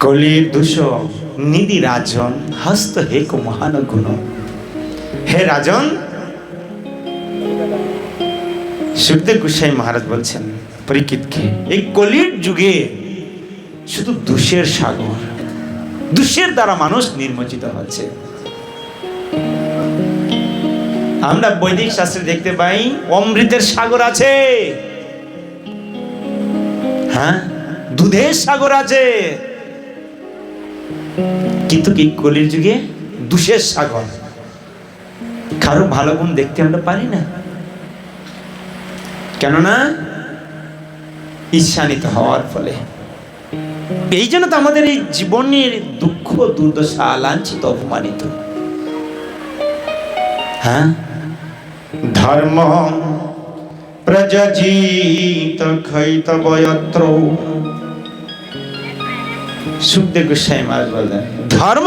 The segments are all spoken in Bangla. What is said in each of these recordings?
কলির দূষ নিদি রাজন, হস্ত হে মহান গুণ। হে রাজন, সুখদেব গোসাই মহারাজ বলছেন পরীক্ষিতকে এই কলির যুগে শুধু দুষের সাগর, দুষের দ্বারা মানুষ নির্মচিত হচ্ছে। আমরা বৈদিক শাস্ত্রে দেখতে পাই, অমৃতের সাগর আছে। হ্যাঁ? দুধের সাগর আছে। কিন্তু কি কলির যুগে দুষের সাগর? কারও ভালো গুণ দেখতে আমরা পারি না। কেননা ঈর্ষান্বিত হওয়ার ফলে। এই জন্য তো আমাদের এই জীবনের দুঃখ দুর্দশা লাঞ্ছিত, অপমানিত। হ্যাঁ? ধর্ম প্রজজিত ক্ষৈতবয়ত্র সুখদেব গোস্বাই মহারাজ বললেন, ধর্ম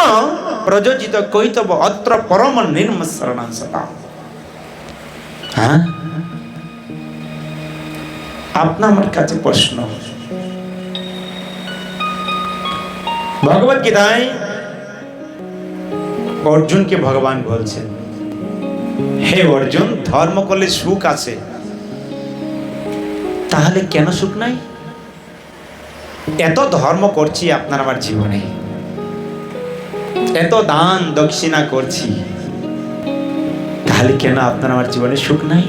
প্রযোজিত কৈতব অত্র পরম নির্মসরণ সতা হ্যাঁ? আপনা আমার কাছে প্রশ্ন। ভগবত গীতায় অর্জুনকে ভগবান বলছেন, হে অর্জুন, ধর্ম করলে সুখ আছে। তাহলে কেন সুখ নাই? এত ধর্ম করছি আপনার আমার জীবনে। এত দান দক্ষিণা করছি। তাহলে কেন আপনার আমার জীবনে সুখ নাই?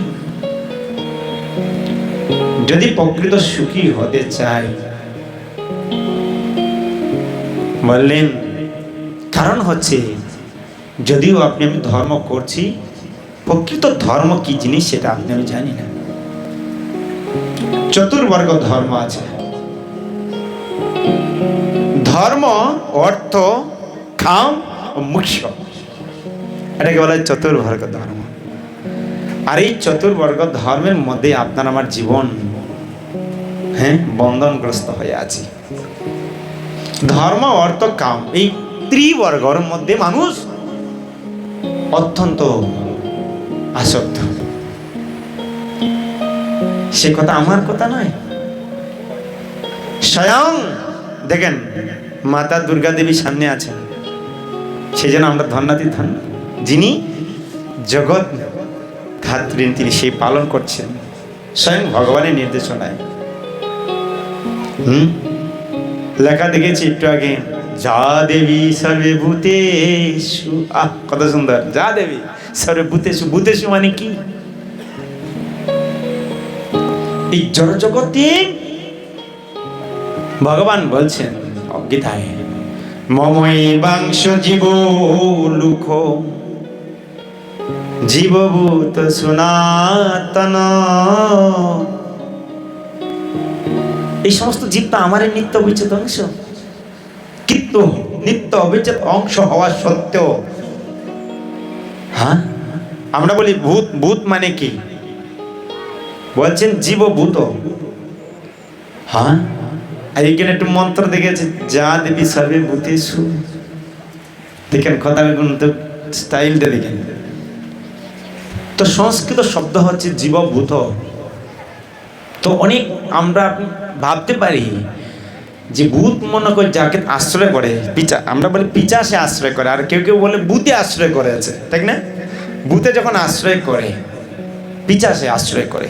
যদি প্রকৃত সুখী হতে চাই, বললেন, কারণ হচ্ছে, যদিও আপনি আমি ধর্ম করছি, প্রকৃত ধর্ম কি জিনিস সেটা আপনি আমি জানি না। চতুর্বর্গ ধর্ম আছে। ধর্ম, অর্থ, খাম ও মুখ্য। এটাকে বলা হয় চতুর্বর্গ ধর্ম। আর এই চতুর্বর্গ ধর্মের মধ্যে আপনার আমার জীবন হ্যাঁ বন্ধনগ্রস্ত হয়ে আছে। ধর্ম, অর্থ কাম এই ত্রিবর্গর মধ্যে মানুষ অত্যন্ত আসক্ত। সে কথা আমার কথা নয়। স্বয়ং, দেখেন মাতা দুর্গা দেবী সামনে আছেন। সেই জন্য আমরা ধন্যাতি ধন্য। যিনি জগৎ ধাত্রী তিনি সেই পালন করছেন। স্বয়ং ভগবানের নির্দেশনায়। হুম? লেখা দেখেছি একটু আগে, যা দেবী সর্বে ভূতেষু আহ, কত সুন্দর। যা দেবী সর্বে ভূতেষু ভূতেষু মানে কি? এই জড় জগতে ভগবান বলছেন গীতায়। মমই বাংশ জীব লুখ। জীবভূত সনাতন। এই সমস্ত জীব তো আমারই নিত্য অবিচ্ছেদ অংশ। কিন্তু নিত্য অবিচ্ছেদ অংশ হওয়া সত্ত্বেও। হ্যাঁ? আমরা বলি ভূত ভূত মানে কি? বলছেন জীবভূত। হ্যাঁ? এখানে একটু মন্ত্র দেখেছে যা দেবী সর্বে ভূতেষু। দেখেন, কথা তো স্টাইলটা দেখেন। তো সংস্কৃত শব্দ হচ্ছে জীবভূত। তো অনেক আমরা ভাবতে পারি যে ভূত মনে করে যাকে আশ্রয় করে, পিচা, আমরা বলি পিচা সে আশ্রয় করে, আর কেউ কেউ বলে ভূতে আশ্রয় করে আছে তাই না? ভূতে যখন আশ্রয় করে, পিচা সে আশ্রয় করে।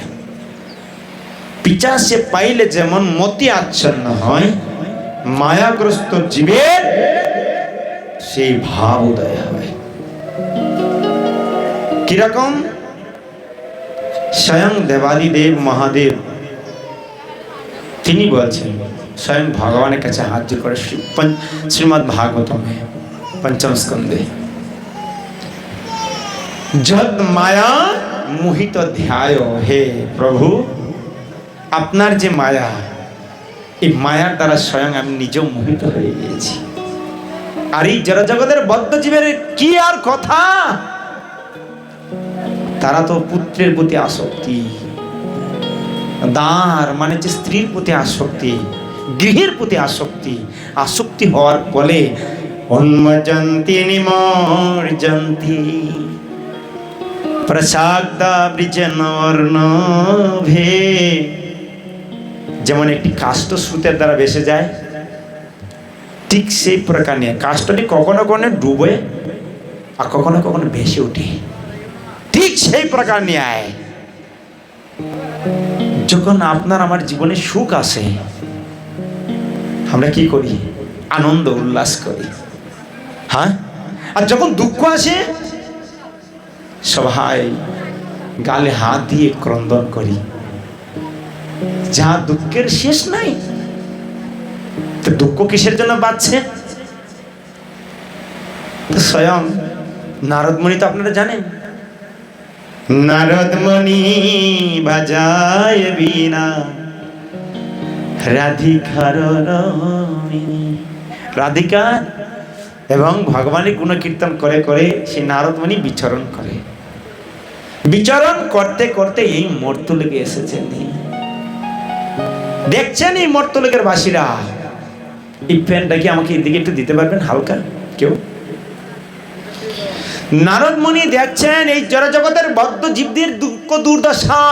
পিচা সে পাইলে যেমন মতি আচ্ছন্ন হয়, মায়াগ্রস্ত জীবের সেই ভাব উদয় হয় কীরকম? স্বয়ং দেবাদিদেব, মহাদেব, তিনি বলছেন, স্বয়ং ভগবানের কাছে হাত জোর করে শ্রীমদ ভাগবতমে পঞ্চম স্কন্ধে। যদ মায়া মোহিত ধ্যায় হে প্রভু আপনার যে মায়া, এই মায়ার দ্বারা স্বয়ং আমি নিজেও মোহিত হয়ে গিয়েছি। আর এই জড়জগতের বদ্ধ জীবের কি আর কথা? তারা তো পুত্রের প্রতি আসক্তি। দাঁড় মানে যে স্ত্রীর প্রতি আসক্তি, গৃহের প্রতি আসক্তি। আসক্তি হওয়ার ফলে প্রসাদা ভে যেমন একটি কাষ্ট সুতের দ্বারা বেসে যায়, ঠিক সেই প্রকার নিয়ে। কাষ্টটি কখনো কখনো ডুবে আর কখনো কখনো ভেসে ওঠে। ঠিক সেই প্রকার নিয়ে। যখন আপনার আমার জীবনে সুখ আসে, আমরা কি করি? আনন্দ, উল্লাস করি। হ্যাঁ? আর যখন দুঃখ আসে, সবাই গালে হাত দিয়ে ক্রন্দন করি। যা দুঃখের শেষ নাই তো দুঃখ কিসের জন্য বাঁচছে? স্বয়ং নারদমণি তো আপনারা জানেন। নারদমণি বাজায় বিনা রাধিকার রমিনী। রাধিকা এবং ভগবানের গুণ কীর্তন করে করে সেই নারদমণি বিচরণ করে। বিচরণ করতে করতে এই মর্তুলেগে এসেছেন দেখছেন এই মর্তুলেগের বাসীরা। এই প্যানটা কি আমাকে এদিকে একটু দিতে পারবেন হালকা? কেউ? নারদ মুনি দেখছেন এই জড়জগতের বদ্ধ জীবদের দুঃখ দুর্দশা।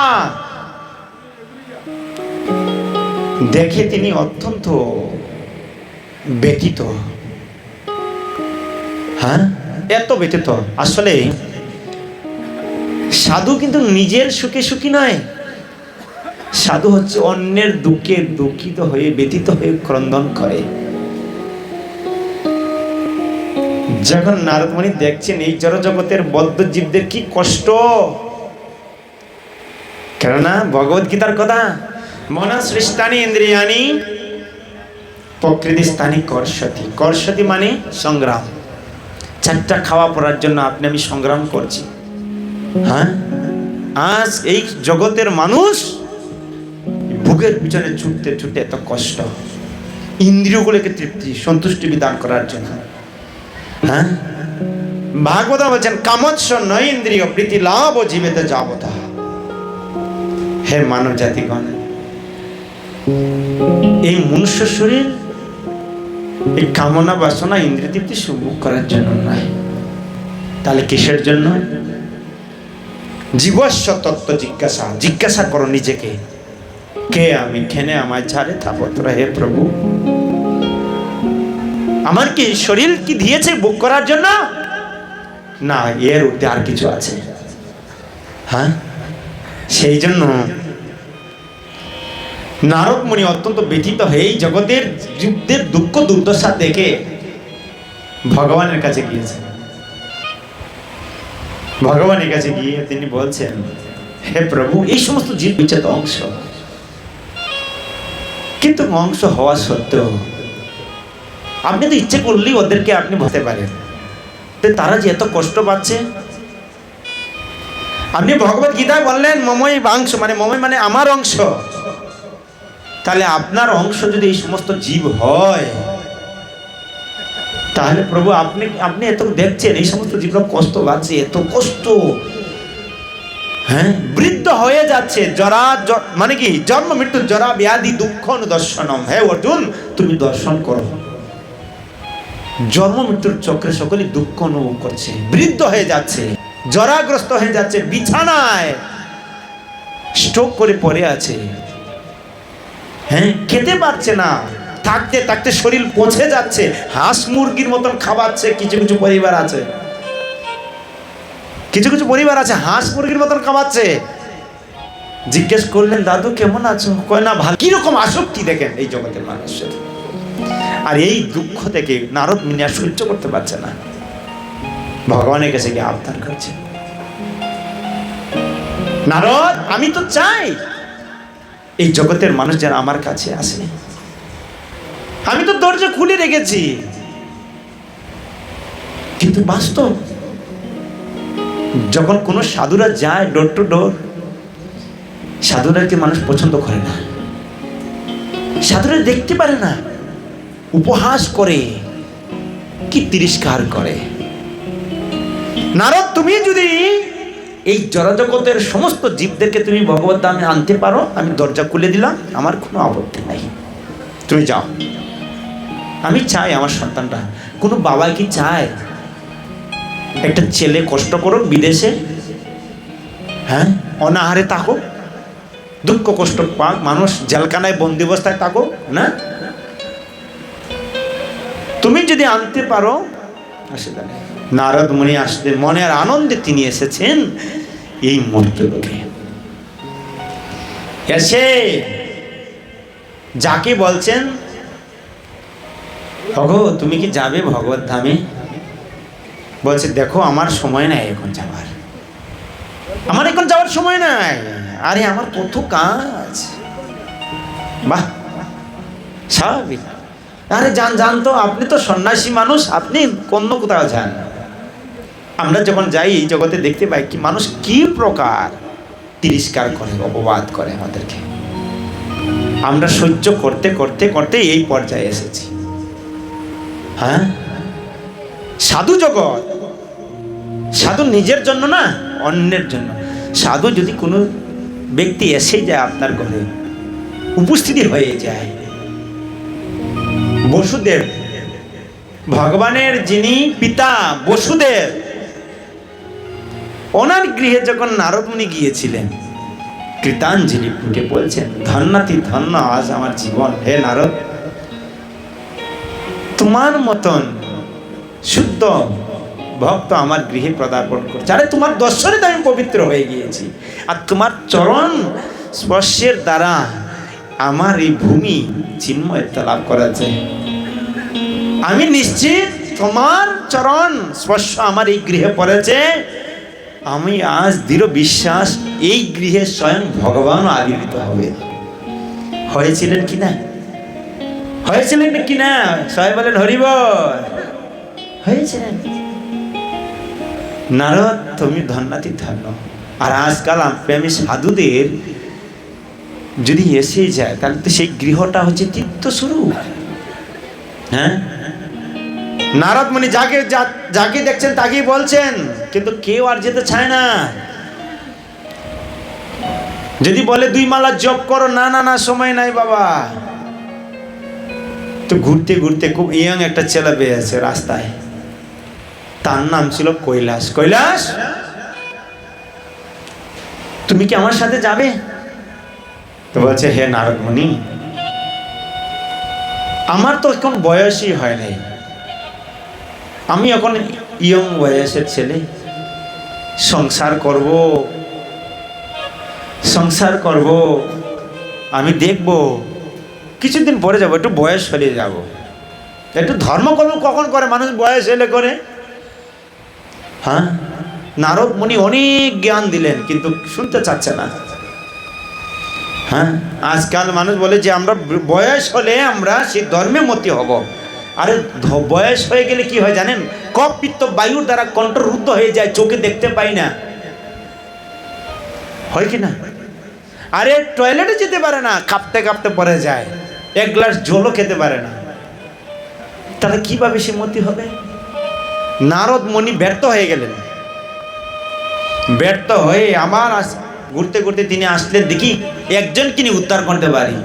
দেখে তিনি অত্যন্ত ব্যতীত হ্যাঁ? এত ব্যতীত আসলে সাধু কিন্তু নিজের সুখে সুখী নয়। সাধু হচ্ছে অন্যের দুঃখে দুঃখিত হয়ে ব্যতীত হয়ে ক্রন্দন করে। যখন নারদমণি দেখছেন এই জড়জগতের বদ্ধ জীবদের কি কষ্ট। কেননা ভগবত গীতার কথা মনা সৃষ্টানি ইন্দ্রিয়ানি প্রকৃতি স্থানী কর্ষতি। কর্ষতি মানে সংগ্রাম। চারটা খাওয়া পড়ার জন্য আপনি আমি সংগ্রাম করছি। হ্যাঁ? আজ এই জগতের মানুষ ভোগের পিছনে ছুটতে ছুটতে এত কষ্ট। ইন্দ্রিয়গুলোকে তৃপ্তি, সন্তুষ্টি বিধান করার জন্য। হ্যাঁ? ভাগবত বলছেন কামৎস নয় ইন্দ্রিয়, প্রীতি, লাভ ও জীবিত যাবতা। হে মানব জাতিগণ এই মনুষ্য শরীর, এই কামনা বাসনা, ইন্দ্রিয় তৃপ্তি সুভোগ করার জন্য নয়। তাহলে কিসের জন্য? জীবস্ব তত্ত্ব জিজ্ঞাসা। জিজ্ঞাসা করো নিজেকে। কে আমি খেনে আমায় ছাড়ে? তাপত্র হে প্রভু। আমার কি শরীর কি দিয়েছে বুক করার জন্য? না, এর ঊর্ধ্বে আর কিছু আছে। হ্যাঁ? সেই জন্য নারদ মুনি অত্যন্ত ব্যথিত হয়ে এই জগতের যুদ্ধের দুঃখ দুর্দশা দেখে ভগবানের কাছে গিয়েছেন। ভগবানের কাছে গিয়ে তিনি বলছেন, হে প্রভু, এই সমস্ত জীব হচ্ছে তো অংশ কিন্তু অংশ হওয়া সত্ত্বেও আপনি তো ইচ্ছে করলেই ওদেরকে আপনি বলতে পারেন। তো তারা যে এত কষ্ট পাচ্ছে? আপনি ভগবত গীতায় বললেন, মমই বাংশ মানে মমই মানে আমার অংশ। তাহলে আপনার অংশ যদি এই সমস্ত জীব হয়, তাহলে প্রভু আপনি আপনি এত দেখছেন, এই সমস্ত জীবরা কষ্ট পাচ্ছে, এত কষ্ট। হ্যাঁ? বৃদ্ধ হয়ে যাচ্ছে, জরা মানে কি, জন্ম, মৃত্যু, জরা, ব্যাধি, দুঃখ দর্শনম হে অর্জুন, তুমি দর্শন করো। জন্ম, মৃত্যুর চক্রে সকলে দুঃখ অনুভব করছে, বৃদ্ধ হয়ে যাচ্ছে, জরাগ্রস্ত হয়ে যাচ্ছে, বিছানায় স্ট্রোক করে পড়ে আছে। হ্যাঁ? খেতে পারছে না। থাকতে থাকতে শরীর পচে যাচ্ছে, হাঁস মুরগির মতন খাওয়াচ্ছে কিছু কিছু পরিবার আছে। কিছু কিছু পরিবার আছে, হাঁস মুরগির মতন খাওয়াচ্ছে জিজ্ঞেস করলেন, দাদু, কেমন আছো? কয়, না, ভালো। কীরকম আসক্তি দেখেন এই জগতের মানুষের। আর এই দুঃখ থেকে নারদ মিনি আর সহ্য করতে পারছে না। ভগবানের কাছে গিয়ে আবদার করছে। নারদ, আমি তো চাই এই জগতের মানুষ যেন আমার কাছে আসে। আমি তো দরজা খুলে রেখেছি। কিন্তু বাস্তব যখন কোনো সাধুরা যায় ডোর টু ডোর সাধুরাকে মানুষ পছন্দ করে না? সাধুরা দেখতে পারে না, উপহাস করে, কি তিরস্কার করে। নারদ, তুমি যদি এই জড়জগতের সমস্ত জীবদেরকে তুমি ভগবত দামে আনতে পারো, আমি দরজা খুলে দিলাম, আমার কোনো আপত্তি নাই। তুমি যাও। আমি চাই আমার সন্তানটা কোনো বাবা কি চায় একটা ছেলে কষ্ট করুক, বিদেশে হ্যাঁ অনাহারে থাকুক, দুঃখ কষ্ট পাক, মানুষ জেলখানায় বন্দি অবস্থায় থাকুক, না? তুমি যদি আনতে পারো নারদ মুনি আসলেন মনের আনন্দে তিনি এসেছেন এই মূর্তিলোকে এসে যাকে বলছেন অগো তুমি কি যাবে ভগবত ধামে? বলছে, দেখো, আমার সময় নাই এখন যাওয়ার আমার এখন যাওয়ার সময় নাই। আরে, আমার কত কাজ। বাহ, স্বাভাবিক। আরে, যান যান তো, আপনি তো সন্ন্যাসী মানুষ, আপনি অন্য কোথাও যান। আমরা যখন যাই, এই জগতে দেখতে পাই কি মানুষ কি প্রকার তিরস্কার করে, অপবাদ করে আমাদেরকে। আমরা সহ্য করতে করতে করতে এই পর্যায়ে এসেছি। হ্যাঁ? সাধু জগৎ। সাধু নিজের জন্য না, অন্যের জন্য। সাধু যদি কোনো ব্যক্তি এসে যায় আপনার ঘরে, উপস্থিতি হয়ে যায়। বসুদেব, ভগবানের যিনি পিতা বসুদেব ওনার গৃহে যখন নারদমুনি গিয়েছিলেন, কৃতাঞ্জলি ফুটে বলছেন, ধন্যাতি ধন্য আজ আমার জীবন, হে নারদ। তোমার মতন শুদ্ধ ভক্ত আমার গৃহে পদার্পণ করছে। আরে তোমার দর্শনে তো আমি পবিত্র হয়ে গিয়েছি। আর তোমার চরণ স্পর্শের দ্বারা আমার এই ভূমি চিন্ময়তা লাভ করা যায় আমি নিশ্চিত তোমার চরণ স্পর্শ আমার এই গৃহে পড়েছে। আমি আজ দৃঢ় বিশ্বাস, এই গৃহে স্বয়ং ভগবান আবির্ভূত হবে। হয়েছিলেন কি না? হয়েছিলেন কি না? সবাই বলেন হরিব হয়েছিলেন? নারদ, তুমি ধন্যাতি ধন্য। আর আজকাল সাধুদের যদি এসে যায়, তাহলে তো সেই গৃহটা হচ্ছে তীর্থস্বরূপ হ্যাঁ? নারদ মুনি যাকে যাকে দেখছেন তাকেই বলছেন, কিন্তু কেউ আর যেতে চায় না। যদি বলে দুই মালা জপ করো, না না না, সময় নাই বাবা। তো ঘুরতে ঘুরতে খুব ইয়ং একটা ছেলে পেয়েছে রাস্তায়। তার নাম ছিল কৈলাস। কৈলাস? তুমি কি আমার সাথে যাবে? তো বলছে, হে নারদমণি, আমার তো এখন বয়সই হয় নাই। আমি এখন ইয়ং বয়সের ছেলে। সংসার করব সংসার করব, আমি দেখব। কিছুদিন পরে যাব, একটু বয়স হলে যাব। একটু ধর্মকর্ম কখন করে? মানুষ বয়স এলে করে। হ্যাঁ? নারদ মুনি অনেক জ্ঞান দিলেন, কিন্তু শুনতে চাচ্ছে না। হ্যাঁ? আজকাল মানুষ বলে যে আমরা বয়স হলে আমরা সেই ধর্মে মতি হব। আরে বয়স হয়ে গেলে কি হয় জানেন? কপ পিত্ত বায়ুর দ্বারা কণ্ঠরুদ্ধ হয়ে যায়, চোখে দেখতে পাই না। হয় কি না? আরে টয়লেটে যেতে পারে না, কাঁপতে কাঁপতে পরে যায়। এক গ্লাস জলও খেতে পারে না। তাহলে কীভাবে সে মতি হবে? নারদ মণি ব্যর্থ হয়ে গেলেন। ব্যর্থ হয়ে আবার ঘুরতে ঘুরতে তিনি আসলেন, দেখি, একজন কিনি উদ্ধার করতে পারি?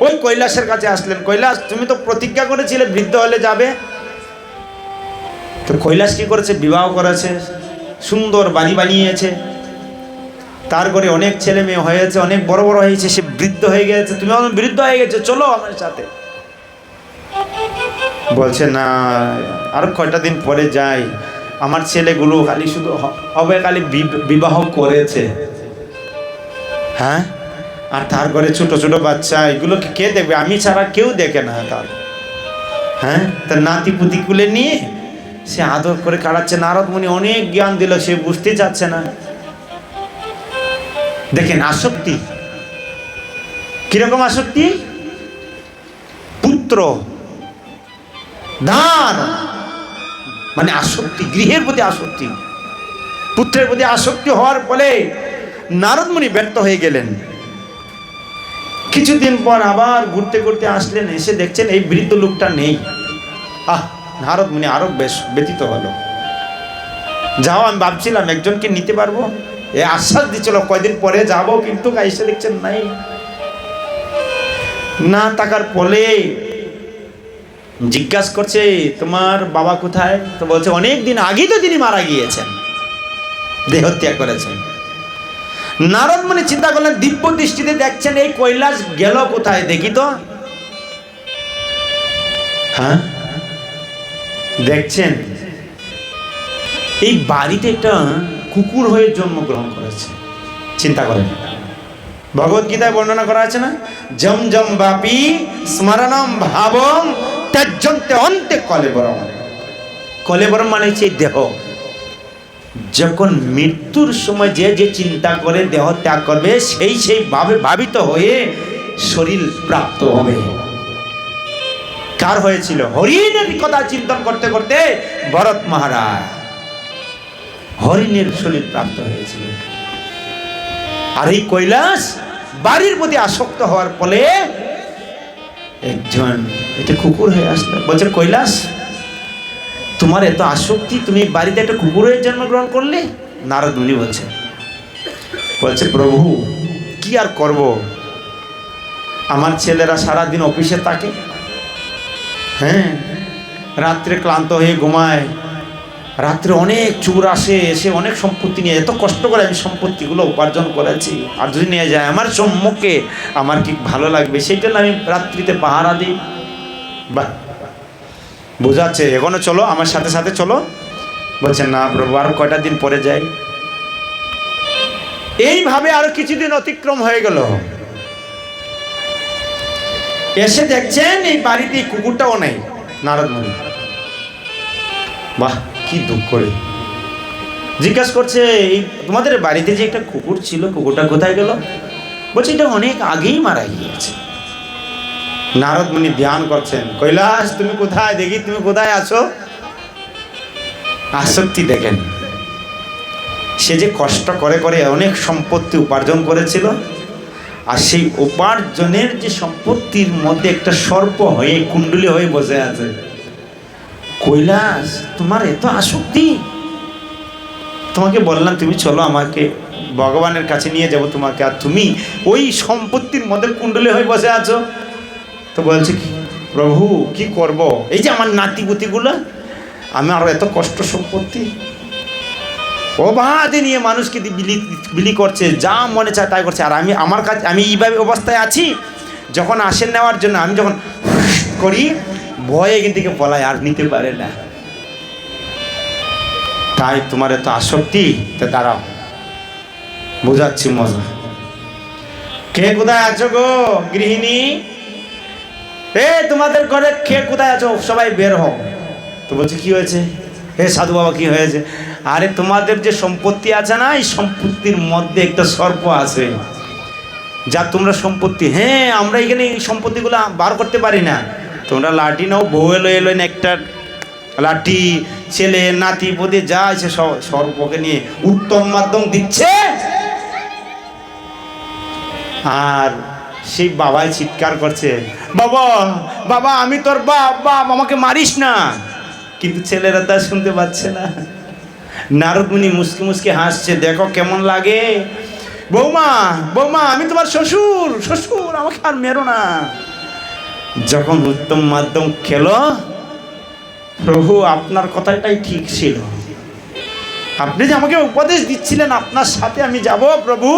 ওই কৈলাসের কাছে আসলেন, কৈলাস, তুমি তো প্রতিজ্ঞা করেছিলে, বৃদ্ধ হলে যাবে। তো কৈলাস কি করেছে? বিবাহ করেছে, সুন্দর বাড়ি বানিয়েছে। তার ঘরে অনেক ছেলে মেয়ে হয়েছে, অনেক বড় বড় হয়েছে, সে বৃদ্ধ হয়ে গেছে। তুমি বৃদ্ধ হয়ে গেছে, চলো আমার সাথে। বলছে, না, আরও কয়টা দিন পরে যাই। আমার ছেলেগুলো খালি শুধু হবে খালি বিবাহ করেছে। হ্যাঁ? আর তার ঘরে ছোট ছোট বাচ্চা এগুলোকে কে দেখবে? আমি ছাড়া কেউ দেখে না তার। হ্যাঁ? তার নাতি পুতি কুলে নিয়ে? সে আদর করে কাটাচ্ছে নারদ মুনি অনেক জ্ঞান দিল, সে বুঝতে চাচ্ছে না। দেখেন, আসক্তি। কীরকম আসক্তি? পুত্র। দান। মানে আসক্তি, গৃহের প্রতি আসক্তি। পুত্রের প্রতি আসক্তি হওয়ার ফলে নারদমণি ব্যর্থ হয়ে গেলেন। কিছুদিন পর আবার ঘুরতে ঘুরতে আসলেন, এসে দেখছেন এই বৃদ্ধ লোকটা নেই। আহ নারদ মুনি আরও বেশ ব্যতীত হলো। যাও, আমি ভাবছিলাম একজনকে নিতে পারব। এ আশ্বাস দিচ্ছিল, কয়দিন পরে যাব, কিন্তু এসে দেখছেন নাই। না টাকার ফলে জিজ্ঞাসা করছে তোমার বাবা কোথায়? তো বলছে, অনেক দিন আগেই তো তিনি মারা গিয়েছেন। দেহত্যাগ করেছেন। নারদ মানে চিন্তা করলেন, দিব্য দৃষ্টিতে দেখছেন, এই কৈলাস গেল কোথায় দেখি তো? হ্যাঁ? দেখছেন? এই বাড়িতে একটা কুকুর হয়ে জন্মগ্রহণ করেছে। চিন্তা করেন। ভগবত গীতায় বর্ণনা করা আছে না? জম জম বাপি স্মরণম ভাবম ত্যাজ্যন্তে অন্তে কলেবরম কলেবরম মানে হচ্ছে দেহ যখন মৃত্যুর সময় যে যে চিন্তা করে দেহ ত্যাগ করবে সেই সেই ভাবে ভাবিত হয়ে শরীর প্রাপ্ত হবে কার হয়েছিল হরিণের কথা চিন্তন করতে করতে ভরত মহারাজ হরিণের শরীর প্রাপ্ত হয়েছিল। আর এই কৈলাস বাড়ির প্রতি আসক্ত হওয়ার ফলে একজন এটা কুকুর হয়ে আসলো। বলছে, কৈলাস, তোমার এত আসক্তি, তুমি বাড়িতে একটা কুকুরের জন্মগ্রহণ করলে? নারদ মুনি বলছে বলছে, প্রভু, কি আর করব? আমার ছেলেরা সারা দিন অফিসে থাকে। হ্যাঁ রাত্রে ক্লান্ত হয়ে ঘুমায়। রাত্রে অনেক চুর আসে, এসে অনেক সম্পত্তি নিয়ে এত কষ্ট করে আমি সম্পত্তিগুলো উপার্জন করেছি। আর যদি নিয়ে যায়, আমার সম্মুখে আমার কি ভালো লাগবে? সেই জন্য আমি রাত্রিতে পাহারা দিই। বাহ, বোঝাচ্ছে। এখনও চলো, আমার সাথে সাথে চলো। বলছেন না প্রভু, আর কয়টা দিন পরে যাই। এইভাবে আরও কিছুদিন অতিক্রম হয়ে গেল। এসে দেখছেন, এই বাড়িতে কুকুরটাও নেই, নারদ মুনি। বাহ কি দুঃখ করে জিজ্ঞাসা করছে, এই তোমাদের বাড়িতে যে একটা কুকুর ছিল, কুকুরটা কোথায় গেল? বলছে, এটা অনেক আগেই মারা গিয়েছে। নারদ মুনি ধ্যান করছেন, কৈলাস, তুমি কোথায়? দেখি, তুমি কোথায় আছো? আসক্তি দেখেন। সে যে কষ্ট করে করে অনেক সম্পত্তি উপার্জন করেছিল, আর সেই উপার্জনের যে সম্পত্তির মধ্যে একটা সর্প হয়ে, কুণ্ডলি হয়ে বসে আছে। কৈলাস, তোমার এত আসক্তি। তোমাকে বললাম, তুমি চলো আমাকে, ভগবানের কাছে নিয়ে যাব তোমাকে, আর তুমি ওই সম্পত্তির মধ্যে কুণ্ডলে হয়ে বসে আছো। তো বলছে কি, প্রভু, কি করব? এই যে আমার নাতি পুতিগুলো আমি আরও এত কষ্ট সম্পত্তি। অবাধে নিয়ে মানুষকে বিলি বিলি করছে, যা মনে চায় তাই করছে। আর আমি আমার কাছে আমি এইভাবে অবস্থায় আছি, যখন আসেন নেওয়ার জন্য, আমি যখন করি ভয়ে এখান থেকে পলায়, আর নিতে পারে না। তাই তোমার এত আসক্তি? তা দাঁড়াও, বোঝাচ্ছি মজা। কে কোথায় আছো গো, গৃহিণী? এ, তোমাদের ঘরে কে কোথায় আছো? সবাই বের হও। তো বলছে, কি হয়েছে? হে সাধু বাবা, কি হয়েছে? আরে, তোমাদের যে সম্পত্তি আছে না, এই সম্পত্তির মধ্যে একটা সর্প আছে। যা তোমরা সম্পত্তি হ্যাঁ আমরা এখানে এই সম্পত্তিগুলো বার করতে পারি না। তোমরা লাঠি নাও বউ এলো এলো একটা লাঠি, ছেলে, নাতি পদে যা আছে সব সর্পকে নিয়ে উত্তম মাধ্যম দিচ্ছে। আর সেই বাবাই চিৎকার করছে, বাবা বাবা, আমি তোর বাপ বাপ, আমাকে মারিস না। কিন্তু ছেলেরা তা শুনতে পাচ্ছে না। নারদমুনি মুসকে মুসকে হাসছে, দেখো কেমন লাগে। বৌমা বৌমা, আমি তোমার শ্বশুর শ্বশুর, আমাকে আর মেরো না। যখন উত্তম মাধ্যম খেলো, প্রভু আপনার কথাটাই ঠিক ছিল। আপনি যে আমাকে উপদেশ দিচ্ছিলেন, আপনার সাথে আমি যাব প্রভু।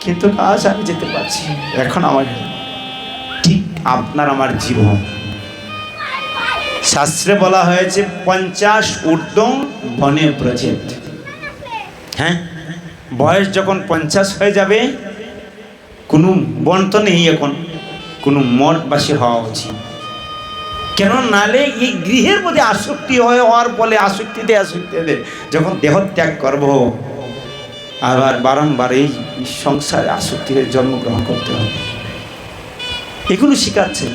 কিন্তু আজ আমি যেতে পারছি এখন আমার ঠিক আপনার আমার জীবন। শাস্ত্রে বলা হয়েছে, পঞ্চাশ ঊর্ধ্বং বনে প্রজেক্ট হ্যাঁ? বয়স যখন পঞ্চাশ হয়ে যাবে, কোনো বন তো নেই এখন। কোনো মঠবাসী হওয়া উচিত। কেন নালে এই গৃহের মধ্যে আসক্তি হয়ে, হওয়ার ফলে আসক্তিতে আসক্তিতে যখন দেহ ত্যাগ করব, আবার বারংবার এই সংসারে আসক্তি হয়ে জন্মগ্রহণ করতে হবে। এগুলো শিখাচ্ছে।